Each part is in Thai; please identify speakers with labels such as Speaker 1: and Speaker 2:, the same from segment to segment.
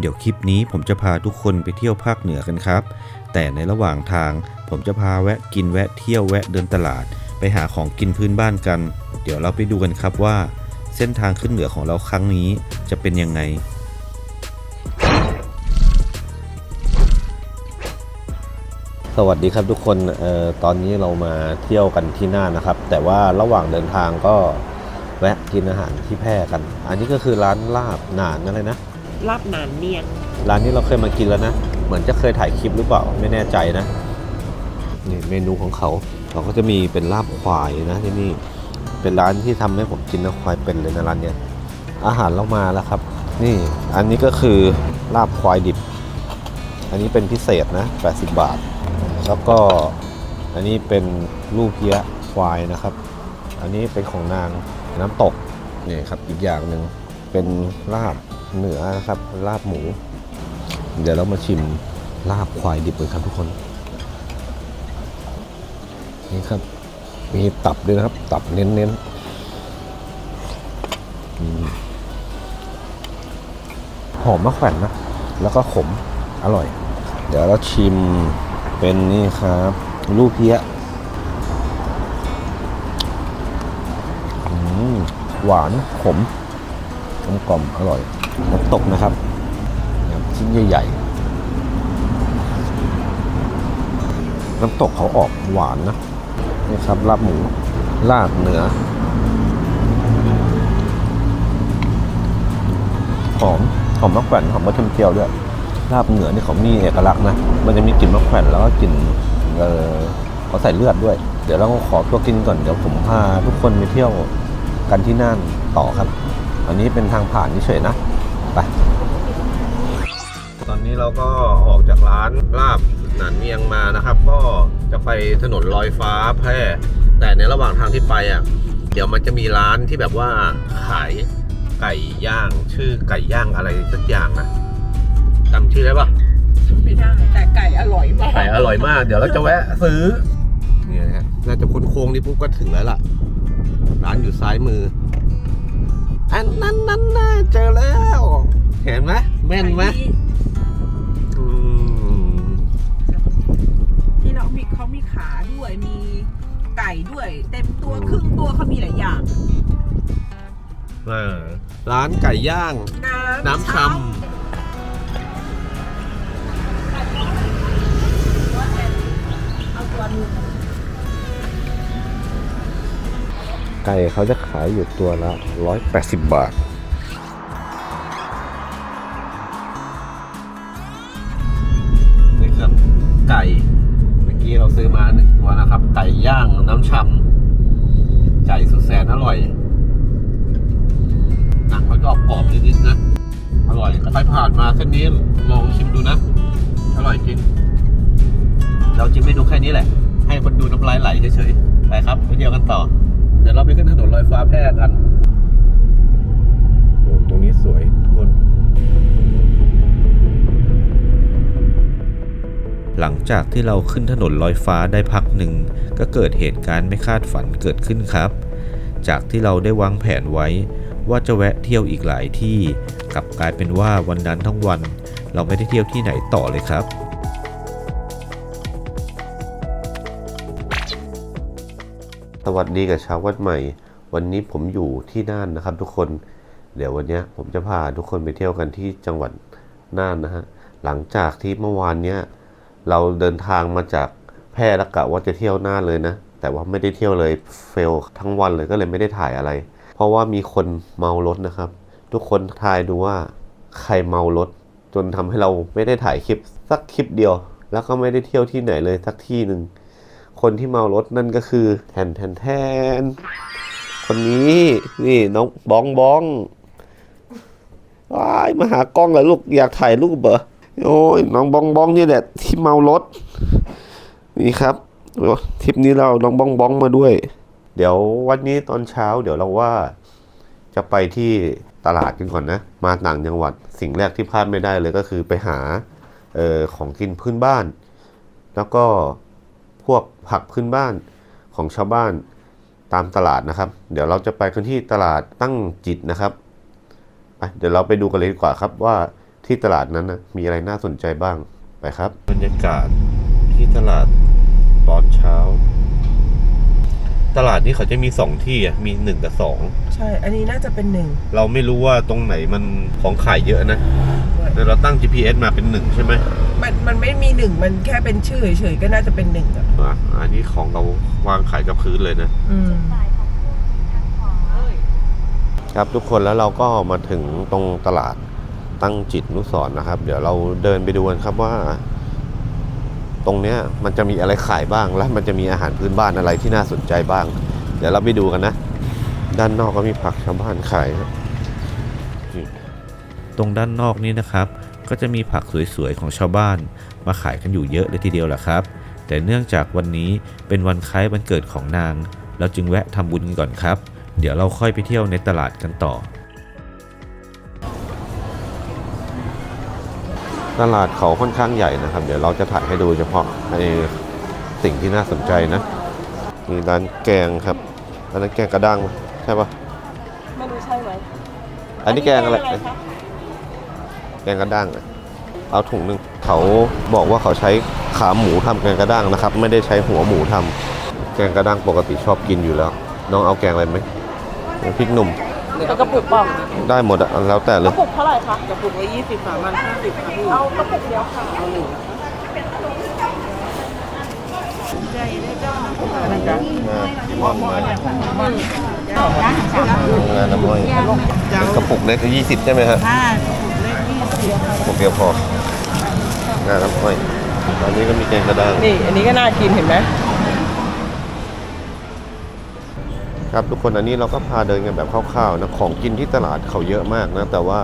Speaker 1: เดี๋ยวคลิปนี้ผมจะพาทุกคนไปเที่ยวภาคเหนือกันครับ แต่ในระหว่างทางผมจะพาแวะกินแวะเที่ยวแวะเดินตลาด ไปหาของกินพื้นบ้านกัน เดี๋ยวเราไปดูกันครับว่า เส้นทางขึ้นเหนือของเราครั้งนี้จะเป็นยังไง
Speaker 2: สวัสดีครับทุกคนเอ่อตอนนี้เรามาเที่ยวกันที่น่านนะครับ แต่ว่าระหว่างเดินทางก็แวะกินอาหารที่แพร่กัน อันนี้ก็คือร้านลาบหนานอะไรนะ
Speaker 3: ลาบหนานเนียง
Speaker 2: ร้านนี้เราเคยมากินแล้วนะ เหมือนจะเคยถ่ายคลิปหรือเปล่าไม่แน่ใจนะนี่เมนูของเขาเขาก็จะมีเป็นลาบควายนะที่นี่เป็นร้านที่ทำให้ผมกินแล้วควายเป็นเลยนะร้านเนี้ยอาหารเรามาแล้วครับ นี่อันนี้ก็คือลาบควายดิบ อันนี้เป็นพิเศษนะ 80 บาท แล้วก็อันนี้เป็นลูกเพี้ยควายนะครับ อันนี้เป็นของนางน้ำตกนี่ครับอีกอย่างหนึ่งเป็นลาบ เหนือนะครับลาบหมู เดี๋ยวเรามาชิมลาบควายดิบเลยครับทุกคน นี่ครับ มีตับด้วยนะครับ ตับเน้นๆหอมมะแขวนนะ แล้วก็ขมอร่อย เดี๋ยวเราชิมเป็นนี่ครับลูกเพี้ยหวานขมกลมกล่อมอร่อย น้ำตกนะครับชิ้นใหญ่ๆ น้ำตกเขาออกหวานนะนี่ครับลาบหมูลาบเนื้อหอมหอมมะแขวนหอมมะเทียมเจียวด้วยลาบเหนือนี่เขามีเอกลักษณ์นะ มันจะมีกลิ่นมะแขวนแล้วก็กลิ่นเออเขาใส่เลือดด้วย เดี๋ยวเราขอตัวกินก่อน เดี๋ยวผมพาทุกคนไปเที่ยวกันที่น่านต่อครับ อันนี้เป็นทางผ่านเฉยๆนะ ไปตอนนี้เราก็ออกจากร้านลาบหนานเมียงมานะครับ ก็จะไปถนนลอยฟ้าแพร่ แต่ในระหว่างทางที่ไปอะเดี๋ยวมันจะมีร้านที่แบบว่าขายไก่ย่าง ชื่อไก่ย่างอะไรสักอย่างนะจำชื่อได้ปะ
Speaker 3: ไม่ได้แต่ไก่อร่อยมาก
Speaker 2: ไก่อร่อยมาก เดี๋ยวเราจะแวะซื้อเนี่ยนะฮะน่าจะพ้นโค้งนี้ปุ๊บก็ถึงแล้วล่ะ ร้านอยู่ซ้ายมือ อันนั้นนั่นน่าเจอแล้ว เห็นไหมแม่นไหมอืม
Speaker 3: ที่เรามีเขามีขาด้วยมีไก่ด้วย เต็มตัวครึ่งตัวเขามีหลายอย่าง
Speaker 2: อ่าร้านไก่ย่าง น้ำชำ ไก่เขาจะขายอยู่ตัวละ 180 บาท นี่ครับไก่ เมื่อกี้เราซื้อมาหนึ่งตัวนะครับ ไก่ย่างน้ำชำไก่สุดแสนอร่อยหนังมันก็กรอบนิดๆนะ อร่อยใครผ่านมาเส้นนี้ลองชิมดูนะ อร่อยจริง เราจิ้มไม่ดูแค่นี้แหละ ให้คนดูน้ำลายไหลเฉยๆ ไปครับไปเที่ยวกันต่อ ดี๋ยวเราไปขึ้นถนนลอยฟ้าแพร่กันโอ้ตรงนี้สวยทุกคน
Speaker 1: หลังจากที่เราขึ้นถนนลอยฟ้าได้พักหนึ่ง ก็เกิดเหตุการณ์ไม่คาดฝันเกิดขึ้นครับ จากที่เราได้วางแผนไว้ ว่าจะแวะเที่ยวอีกหลายที่ กลับกลายเป็นว่าวันนั้นทั้งวัน เราไม่ได้เที่ยวที่ไหนต่อเลยครับ
Speaker 2: วัสดีกับชาวันใหม่ วันนี้ผมอยู่ที่น่านนะครับ ทุกคน เดี๋ยววันนี้ผมจะพาทุกคนไปเที่ยวกันที่จังหวัดน่านนะฮะ หลังจากที่เมื่อวานเนี้ยเราเดินทางมาจากแพร่แล้วกะว่าจะเที่ยวน่านเลยนะ แต่ว่าไม่ได้เที่ยวเลยเฟลทั้งวันเลยก็เลยไม่ได้ถ่ายอะไร เพราะว่ามีคนเมารถนะครับ ทุกคนทายดูว่าใครเมารถ จนทำให้เราไม่ได้ถ่ายคลิปสักคลิปเดียว แล้วก็ไม่ได้เที่ยวที่ไหนเลยสักที่หนึ่ง คนที่เมารถนั่นก็คือแทนแทนแทน คนนี้นี่น้องบ้องบ้องว้ายมาหากล้องเหรอลูกอยากถ่ายรูปเหรอโอ้ยน้องบ้องบ้องนี่แหละที่เมารถนี่ครับทริปนี้เราน้องบ้องบ้องมาด้วย เดี๋ยววันนี้ตอนเช้า เดี๋ยวเราว่า จะไปที่ตลาดกันก่อนนะ มาต่างจังหวัดสิ่งแรกที่พลาดไม่ได้เลยก็คือไปหาออของกินพื้นบ้าน แล้วก็ พวกผักพื้นบ้านของชาวบ้านตามตลาดนะครับ เดี๋ยวเราจะไปกันที่ตลาดตั้งจิตนะครับไปเดี๋ยวเราไปดูกันเลยดีกว่าครับว่าที่ตลาดนั้นนะมีอะไรน่าสนใจบ้างไปครับ
Speaker 1: บรรยากาศที่ตลาดตอนเช้า ตลาดนี้เขาจะมีสองที่อะมีหนึ่งกับสอง
Speaker 3: ใช่ อันนี้น่าจะเป็นหนึ่ง
Speaker 1: เราไม่รู้ว่าตรงไหนมันของขายเยอะนะแต่เราตั้ง GPS มาเป็นหนึ่งใช่ไหม
Speaker 3: มันมันไม่มีหนึ่งมันแค่เป็นชื่อเฉยๆก็น่าจะเป็นหนึ่งอะ
Speaker 1: อะอันนี้ของเราวางขายกับพื้นเลยนะ
Speaker 3: อืม
Speaker 2: ครับทุกคนแล้วเราก็มาถึงตรงตลาดตั้งจิตนุสรณ์นะครับ เดี๋ยวเราเดินไปดูกันครับว่า ตรงเนี้ยมันจะมีอะไรขายบ้าง และมันจะมีอาหารพื้นบ้านอะไรที่น่าสนใจบ้าง เดี๋ยวเราไปดูกันนะ ด้านนอกก็มีผักชาวบ้านขายครับ
Speaker 1: ตรงด้านนอกนี้นะครับ ก็จะมีผักสวยๆของชาวบ้าน มาขายกันอยู่เยอะเลยทีเดียวแหละครับ แต่เนื่องจากวันนี้เป็นวันคล้ายวันเกิดของนาง เราจึงแวะทำบุญกันก่อนครับ เดี๋ยวเราค่อยไปเที่ยวในตลาดกันต่อ
Speaker 2: ตลาดเขาค่อนข้างใหญ่นะครับ เดี๋ยวเราจะถ่ายให้ดูเฉพาะในสิ่งที่น่าสนใจนะมีร้านแกงครับอันนั้นแกงกระด้างปะใช่ปะ
Speaker 3: ไม่รู้ใช่ไหม
Speaker 2: อันนี้แกงอะไรแกงกระด้างอะเอาถุงหนึ่งเขาบอกว่าเขาใช้ขาหมูทำแกงกระด้างนะครับ ไม่ได้ใช้หัวหมูทำแกงกระด้างปกติชอบกินอยู่แล้ว น้องเอาแกงอะไรไหมพริกหนุ่ม
Speaker 3: แล้วกระปุกป่อง
Speaker 2: ได้หมดอะแล้วแต่เล
Speaker 3: ก
Speaker 2: ย
Speaker 3: ระปุกเท่าไหร่คะกระปุกละยี่สิบสามพันห้าสิบค่ะพี่เอากระปุกเดียวค่ะเอาหนึ่งนะคะ
Speaker 2: มอนมาน้ำมันกระปุกเล็กยี่สิบใช่ไหมฮะกระปุกเดียวพองาน้ำอ้อยตอนนี้ก็มีแกงกระด้าง
Speaker 3: นี่อันนี้ก็น่ากินเห็นไหม
Speaker 2: ครับทุกคนอันนี้เราก็พาเดินกันแบบคร่าวๆนะของกินที่ตลาดเขาเยอะมากนะแต่ว่า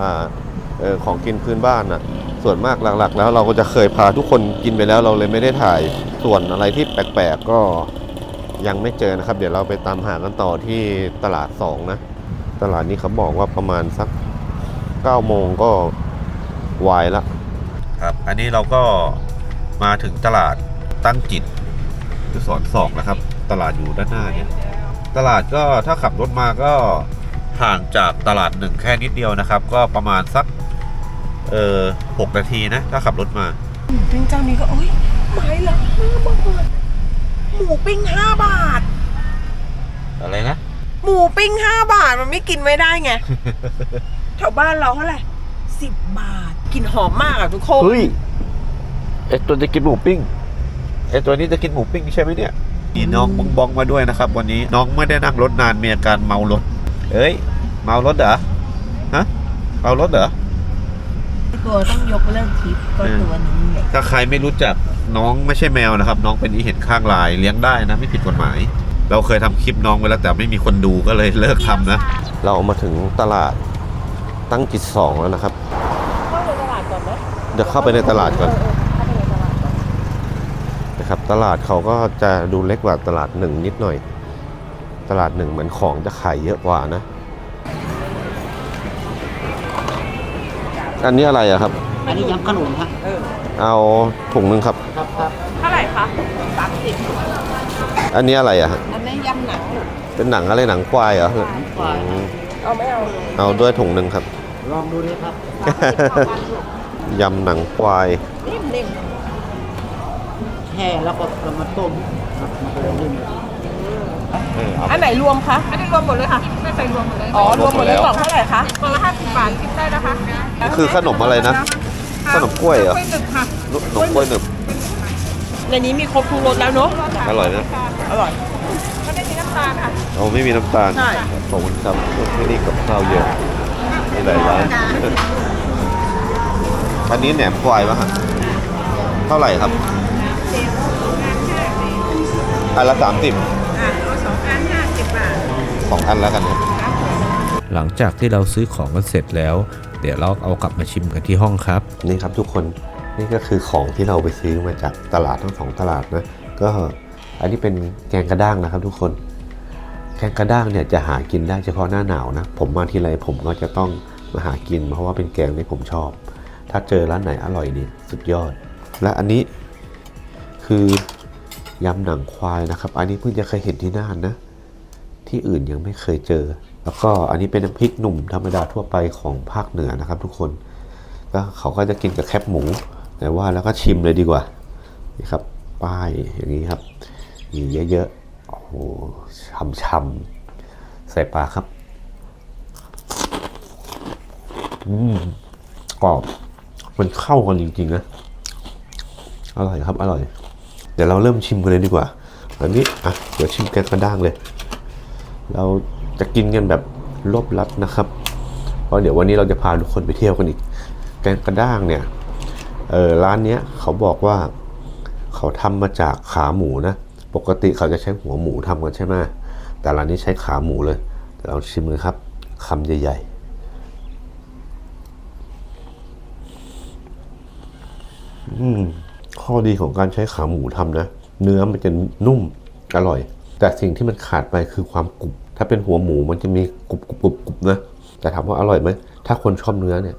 Speaker 2: ออของกินพื้นบ้านน่ะส่วนมากหลักๆ แล้วเราก็จะเคยพาทุกคนกินไปแล้วเราเลยไม่ได้ถ่ายส่วนอะไรที่แปลกๆก็ยังไม่เจอนะครับ เดี๋ยวเราไปตามหากันต่อที่ตลาดสองนะตลาดนี้เขาบอกว่าประมาณสัก9โมงก็วายละ
Speaker 1: ครับ อันนี้เราก็มาถึงตลาดตั้งจิตคือสอนสองนะครับ ตลาดอยู่ด้านหน้าเนี่ย ตลาดก็ถ้าขับรถมาก็ห่างจากตลาดหนึ่งแค่นิดเดียวนะครับ ก็ประมาณสักเออหกนาทีนะ ถ้าขับรถมา
Speaker 3: ปิ้งเจ้านี้ก็โอ้ยไม้ละห้าบาทหมูปิ้งห้าบาท
Speaker 1: อะไรนะ
Speaker 3: หมูปิ้งห้าบาทมันไม่กินไม่ได้ไง แถวบ้านเราเท่าไหร่สิบบาทกินหอมมากอะทุกคน
Speaker 1: เฮ้ยไอตัวจะกินหมูปิ้งไอตัวนี้จะกินหมูปิ้งใช่ไหมเนี่ย มีน้องบองบองมาด้วยนะครับ วันนี้น้องไม่ได้นั่งรถนานมีอาการเมารถเอ้ย เมารถเหรอฮะเมารถเหรอ
Speaker 3: ตัวต้องยกเลิกทริปก็ตัวนี้แหละ
Speaker 1: ถ้าใครไม่รู้จักน้องไม่ใช่แมวนะครับ น้องเป็นอีเห็นข้างลายเลี้ยงได้นะไม่ผิดกฎหมาย เราเคยทำคลิปน้องไว้แล้วแต่ไม่มีคนดูก็เลยเลิกทำนะ
Speaker 2: เรามาถึงตลาดตั้งจิตสองแล้วนะครับ
Speaker 3: เข้าในตลาดก่อนไหม
Speaker 2: เดี๋ยวเข้าไปในตลาดก่อน
Speaker 3: เข้าไปในตลาดก่อน
Speaker 2: นะครับ ตลาดเขาก็จะดูเล็กกว่าตลาดหนึ่งนิดหน่อย ตลาดหนึ่งเหมือนของจะขายเยอะกว่านะ อันนี้อะไรอะครับ
Speaker 4: อันนี้ยำขนุนครับ
Speaker 2: เอาถุงหนึ่งครับ
Speaker 4: ครับครับ
Speaker 3: เท่าไหร่คะสามสิบ
Speaker 2: อันนี้อะไรอะฮะ
Speaker 3: อันนี้ยำหนัง
Speaker 2: เป็นหนังอะไรหนังควายเหรอ
Speaker 4: ควาย
Speaker 2: อืม
Speaker 3: เอาไม่เอา
Speaker 2: เอาด้วยถุงหนึ่งครับ
Speaker 4: ลองดูเลยครับ
Speaker 2: ยำหนังควาย
Speaker 3: นิ่มนิ่ม
Speaker 4: แช่แล้วก็เอามาต้มครับมาต้มนึ่ง
Speaker 3: อันไหนรวมคะ อันนี้รวมหมดเลยค่ะไม่ใส่รวมหมดเลยอ๋อ รวมหมดเลยกล่องเท่าไหร่คะกล่องละห้าสิบบาทคิดได้นะคะ
Speaker 2: คือขนมอะไรนะ ขนมกล้วยเหรอ
Speaker 3: กล้วยหนึบค่ะ
Speaker 2: ขนมกล้วยหนึบ
Speaker 3: ในนี้มีครบทุกรสแล้วเนอะ
Speaker 2: อร่อยนะ
Speaker 3: อร่อยไม่ได้มีน้ำตาลค่ะ
Speaker 2: เอาไม่มีน้ำตาล
Speaker 3: ใช่
Speaker 2: ขอบคุณครับที่นี่กับข้าวเยอะมีหลายร้านอันนี้แหนมควายปะฮะเท่าไหร่ครับ อันละสามสิบ
Speaker 3: อะเอาสองอันห้าสิบบาท
Speaker 2: สองอันแล้วกันครับ
Speaker 1: หลังจากที่เราซื้อของกันเสร็จแล้ว เดี๋ยวเราเอากลับมาชิมกันที่ห้องครับ
Speaker 2: นี่ครับทุกคนนี่ก็คือของที่เราไปซื้อมาจากตลาดทั้งสองตลาดนะก็อันนี้เป็นแกงกระด้างนะครับทุกคน แกงกระด้างเนี่ยจะหากินได้เฉพาะหน้าหนาวนะ ผมมาทีไรผมก็จะต้องมาหากิน เพราะว่าเป็นแกงที่ผมชอบ ถ้าเจอร้านไหนอร่อยนี่สุดยอด และอันนี้คือ ยำหนังควายนะครับ อันนี้เพิ่งจะเคยเห็นที่น่านนะ ที่อื่นยังไม่เคยเจอ แล้วก็อันนี้เป็นน้ำพริกหนุ่มธรรมดาทั่วไปของภาคเหนือนะครับ ทุกคน ก็เขาก็จะกินกับแคบหมู แต่ว่าแล้วก็ชิมเลยดีกว่า นี่ครับ ป้ายอย่างนี้ครับมีเยอะๆ โอ้โหช่ำๆ ใส่ปลาครับ อืมกรอบ มันเข้ากันจริงๆนะ อร่อยครับ อร่อย เดี๋ยวเราเริ่มชิมกันเลยดีกว่า อันนี้อะเดี๋ยวชิมแกงกระด้างเลย เราจะกินกันแบบรบลัดนะครับเพราะเดี๋ยววันนี้เราจะพาทุกคนไปเที่ยวกันอีก แกงกระด้างเนี่ยเออร้านเนี้ยเขาบอกว่าเขาทำมาจากขาหมูนะ ปกติเขาจะใช้หัวหมูทำกันใช่ไหมแต่ร้านนี้ใช้ขาหมูเลยเดี๋ยวเราชิมเลยครับคำใหญ่ๆ อืม ข้อดีของการใช้ขาหมูทำนะ เนื้อมันจะนุ่มอร่อย แต่สิ่งที่มันขาดไปคือความกรุบ ถ้าเป็นหัวหมูมันจะมีกรุบกรุบกรุบกรุบนะ แต่ถามว่าอร่อยไหม ถ้าคนชอบเนื้อเนี่ย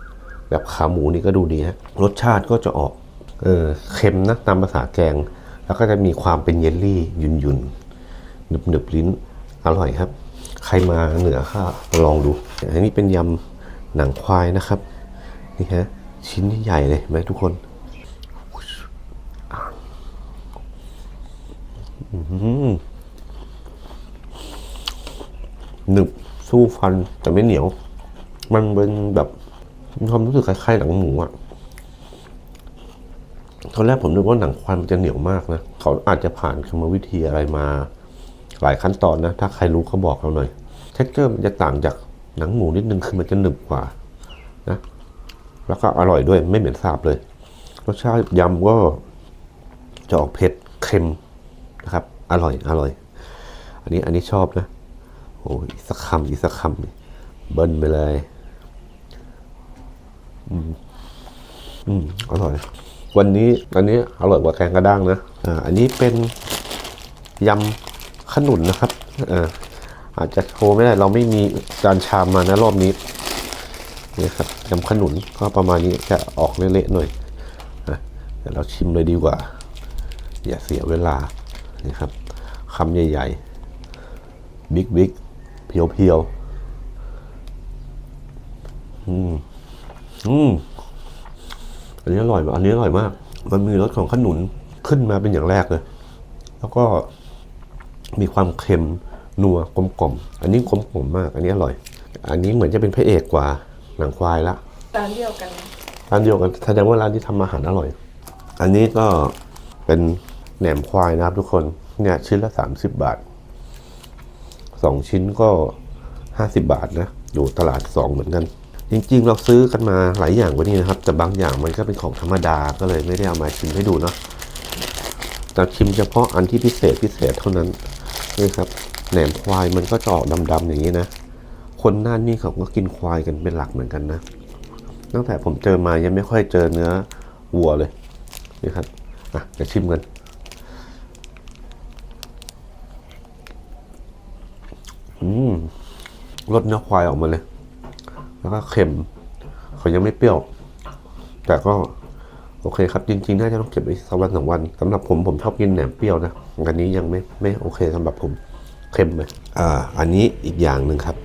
Speaker 2: แบบขาหมูนี่ก็ดูดีฮะ รสชาติก็จะออก เออเค็มนะตามภาษาแกง แล้วก็จะมีความเป็นเยลลี่ยุนยุนหนึบหนึบๆลิ้น อร่อยครับ ใครมาเหนือข้าลองดู อันนี้เป็นยำหนังควายนะครับ นี่ฮะชิ้นใหญ่เลยไหมทุกคน อื้อ หนึบสู้ฟันแต่ไม่เหนียว มันเป็นแบบมีความรู้สึกคล้ายๆหนังหมูอะตอนแรกผมนึกว่าหนังควายมันจะเหนียวมากนะ เขาอาจจะผ่านกรรมวิธีอะไรมา หลายขั้นตอนนะ ถ้าใครรู้เขาบอกเราหน่อย เท็กเจอร์มันจะต่างจากหนังหมูนิดนึงคือมันจะหนึบกว่านะ แล้วก็อร่อยด้วยไม่เหม็นสาบเลย รสชาติยำก็จะออกเผ็ดเค็ม อร่อย อร่อย อันนี้ อันนี้ชอบนะ โอ้ยสักคำอีกสักคำนี่เบิ้ลไปเลย อืม อืม อร่อย วันนี้ อันนี้อร่อยกว่าแกงกระด้างนะ อ่า อันนี้เป็นยำขนุนนะครับ อ่า อาจจะโชว์ไม่ได้ เราไม่มีจานชามมานะรอบนี้นี่ครับยำขนุนก็ประมาณนี้จะออกเละๆหน่อยนะเดี๋ยวเราชิมเลยดีกว่า อย่าเสียเวลา นี่ครับคำใหญ่ๆ บิ๊กบิ๊กเพียวเพียวๆอืมอืมอันนี้อร่อยมากอันนี้อร่อยมาก มันมีรสของขนุนขึ้นมาเป็นอย่างแรกเลย แล้วก็มีความเค็มนัวกลมกล่อมอันนี้กลมกล่อมมาก อันนี้อร่อย อันนี้เหมือนจะเป็นพระเอกกว่าหนังควายละ
Speaker 3: ร้านเดียวกัน
Speaker 2: ร้านเดียวกันแสดงว่าร้านที่ทำอาหารอร่อย อันนี้ก็เป็น แหนมควายนะครับทุกคน เนี่ยชิ้นละ 30 บาทสองชิ้นก็ 50 บาทนะอยู่ตลาดสองเหมือนกัน จริงๆ เราซื้อกันมาหลายอย่างกว่านี้นะครับ แต่บางอย่างมันก็เป็นของธรรมดาก็เลยไม่ได้เอามาชิมให้ดูเนาะแต่ชิมเฉพาะอันที่พิเศษพิเศษเท่านั้นนี่ครับแหนมควายมันก็จะออกดำๆอย่างนี้นะ คนน่านนี่เขาก็กินควายกันเป็นหลักเหมือนกันนะ ตั้งแต่ผมเจอมายังไม่ค่อยเจอเนื้อวัวเลยนี่ครับอะจะชิมกัน อืม รสเนื้อควายออกมาเลย แล้วก็เค็ม เขายังไม่เปรี้ยว แต่ก็โอเคครับ จริงๆ น่าจะต้องเก็บไว้สักวันสองวันสำหรับผมผมชอบกินแหนมเปรี้ยวนะอันนี้ยังไม่ไม่โอเคสำหรับผมเค็มไปอ่า อันนี้อีกอย่างหนึ่งครับ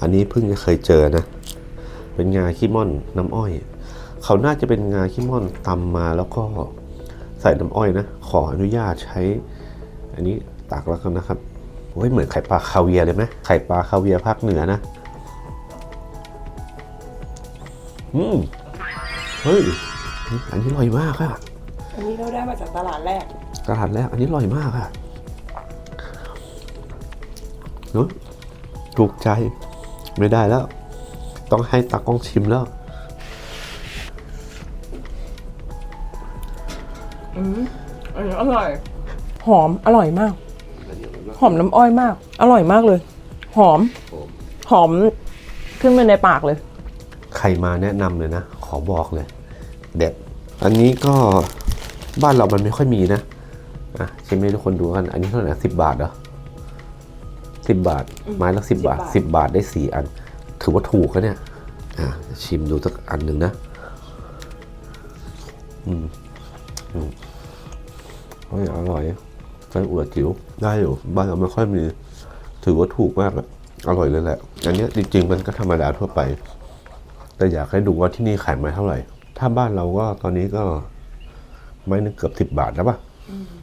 Speaker 2: อันนี้เพิ่งจะเคยเจอนะ เป็นงาขี้ม่อนน้ำอ้อย เขาน่าจะเป็นงาขี้ม่อนตำมาแล้วก็ใส่น้ำอ้อยนะ ขออนุญาตใช้ อันนี้ตักแล้วกันนะครับ โอ้ยเหมือนไข่ปลาคาเวียร์เลยไหมไข่ปลาคาเวียร์ภาคเหนือนะอืมเฮ้ยอันนี้อร่อยมากอะ
Speaker 3: อันนี้เราได้มาจากตลาดแรก
Speaker 2: ตลาดแรก อันนี้อร่อยมากอะนุ้นถูกใจไม่ได้แล้ว ต้องให้ตากล้องชิมแล้ว
Speaker 3: อืมอันนี้อร่อย หอมอร่อยมาก หอมน้ำอ้อยมาก อร่อยมากเลย หอม หอมขึ้นไปในปากเลย
Speaker 2: ใครมาแนะนำเลยนะ ขอบอกเลย เด็ด อันนี้ก็บ้านเรามันไม่ค่อยมีนะอะชิมให้ทุกคนดูกัน อันนี้เท่าไหร่สิบบาทเหรอสิบบาท ไม้ละสิบบาทสิบบาทได้สี่อัน ถือว่าถูกแล้วเนี่ย อะชิมดูสักอันหนึ่งนะ อืมอืมเฮ้ยอร่อย ไส้อั่วจิ๋วได้อยู่บ้านเราไม่ค่อยมี ถือว่าถูกมากอะอร่อยเลยแหละ อันเนี้ยจริง ๆ มันก็ธรรมดาทั่วไป แต่อยากให้ดูว่าที่นี่ขายมาเท่าไหร่ ถ้าบ้านเราก็ตอนนี้ก็ไม้หนึงเกือบสิบบาทแล้วป่ะ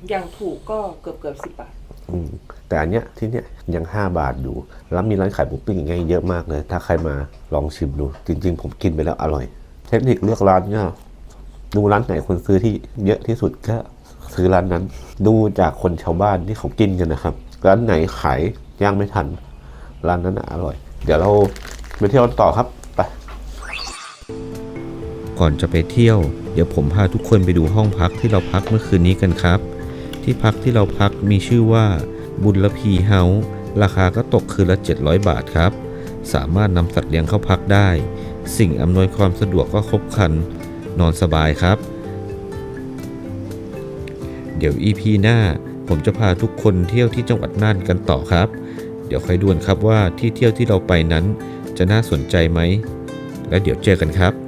Speaker 3: อย่างถูกก็เกือบเกือบสิบบาท
Speaker 2: อืมแต่อันเนี้ยที่เนี้ยยัง 5 บาทอยู่ แล้วมีร้านขายหมูปิ้งอย่างเงี้ยเยอะมากเลย ถ้าใครมาลองชิมดู จริง ๆ ผมกินไปแล้วอร่อย เทคนิคเลือกร้านเนี่ยดูร้านไหนคนซื้อที่เยอะที่สุดก็ ซื้อร้านนั้น ดูจากคนชาวบ้านที่เขากินกันนะครับ ร้านไหนขายย่างไม่ทัน ร้านนั้นอร่อย เดี๋ยวเราไปเที่ยวต่อครับไป
Speaker 1: ก่อนจะไปเที่ยว เดี๋ยวผมพาทุกคนไปดูห้องพักที่เราพักเมื่อคืนนี้กันครับ ที่พักที่เราพักมีชื่อว่าบุญละพีเฮาส์ราคาก็ตกคืนละ 700 บาทครับ สามารถนำสัตว์เลี้ยงเข้าพักได้ สิ่งอำนวยความสะดวกก็ครบครัน นอนสบายครับ เดี๋ยว EP หน้า ผมจะพาทุกคนเที่ยวที่จังหวัดน่านกันต่อครับ เดี๋ยวค่อยดูนครับว่าที่เที่ยวที่เราไปนั้น จะน่าสนใจไหม และเดี๋ยวเจอกันครับ